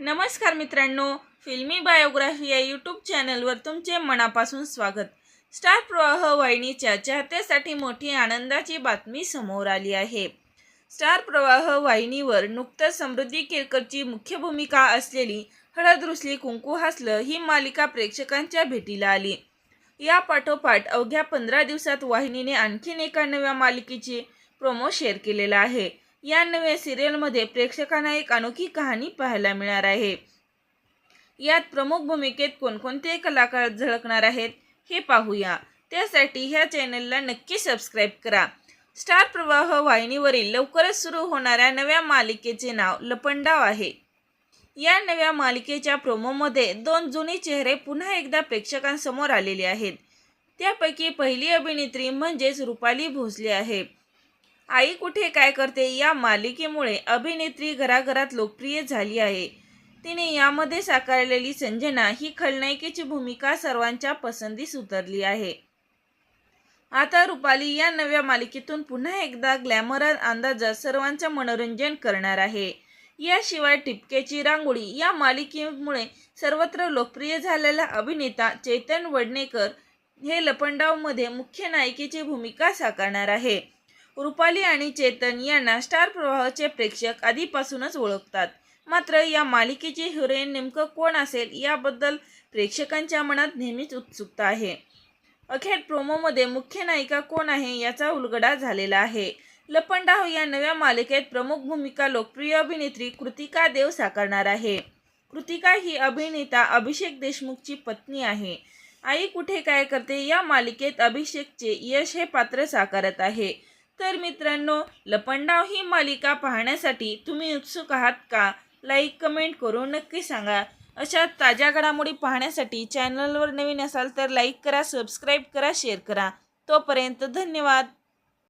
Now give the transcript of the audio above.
नमस्कार मित्रांनो फिल्मी बायोग्राफी या यूट्यूब चॅनलवर तुमचे मनापासून स्वागत. स्टार प्रवाह वाहिनीच्या चाहत्यासाठी मोठी आनंदाची बातमी समोर आली आहे. स्टार प्रवाह वाहिनीवर नुकतंच समृद्धी केरकरची मुख्य भूमिका असलेली हळद रुसली कुंकू हसलं ही मालिका प्रेक्षकांच्या भेटीला आली. या पाठोपाठ अवघ्या पंधरा दिवसात वाहिनीने आणखीन एका नव्या मालिकेची प्रोमो शेअर केलेला आहे. या नव्या सिरियलमध्ये प्रेक्षकांना एक अनोखी कहाणी पाहायला मिळणार आहे. यात प्रमुख भूमिकेत कोणकोणते कलाकार झळकणार आहेत हे पाहूया. त्यासाठी ह्या चॅनलला नक्की सबस्क्राईब करा. स्टार प्रवाह वाहिनीवरील लवकरच सुरू होणाऱ्या नव्या मालिकेचे नाव लपंडाव आहे. या नव्या मालिकेच्या प्रोमोमध्ये दोन जुने चेहरे पुन्हा एकदा प्रेक्षकांसमोर आलेले आहेत. त्यापैकी पहिली अभिनेत्री म्हणजेच रुपाली भोसले आहे. आई कुठे काय करते या मालिकेमुळे अभिनेत्री घराघरात लोकप्रिय झाली आहे. तिने यामध्ये साकारलेली संजना ही खलनायिकेची भूमिका सर्वांच्या पसंतीस उतरली आहे. आता रुपाली या नव्या मालिकेतून पुन्हा एकदा ग्लॅमरस अंदाजात सर्वांचं मनोरंजन करणार आहे. याशिवाय टिपक्याची रांगोळी या मालिकेमुळे सर्वत्र लोकप्रिय झालेला अभिनेता चेतन वडनेकर हे लपंडावमध्ये मुख्य नायिकेची भूमिका साकारणार आहे. रुपाली आणि चेतन यांना स्टार प्रवाहाचे प्रेक्षक आधीपासूनच ओळखतात. मात्र या मालिकेची हिरोईन नेमकं कोण असेल याबद्दल प्रेक्षकांच्या मनात नेहमीच उत्सुकता आहे. अखेर प्रोमोमध्ये मुख्य नायिका कोण आहे याचा उलगडा झालेला आहे. लपंडाव या नव्या मालिकेत प्रमुख भूमिका लोकप्रिय अभिनेत्री कृतिका देव साकारणार आहे. कृतिका ही अभिनेता अभिषेक देशमुखची पत्नी आहे. आई कुठे काय करते या मालिकेत अभिषेकचे यश हे पात्र साकारत आहे. तर मित्रांनो लपंडाव ही मालिका पाहण्यासाठी तुम्ही उत्सुक आहात का? लाईक कमेंट करून नक्की सांगा. अशा ताज्या घडामोडी पाहण्यासाठी चॅनलवर नवीन असाल तर लाईक करा सबस्क्राईब करा शेअर करा. तोपर्यंत धन्यवाद.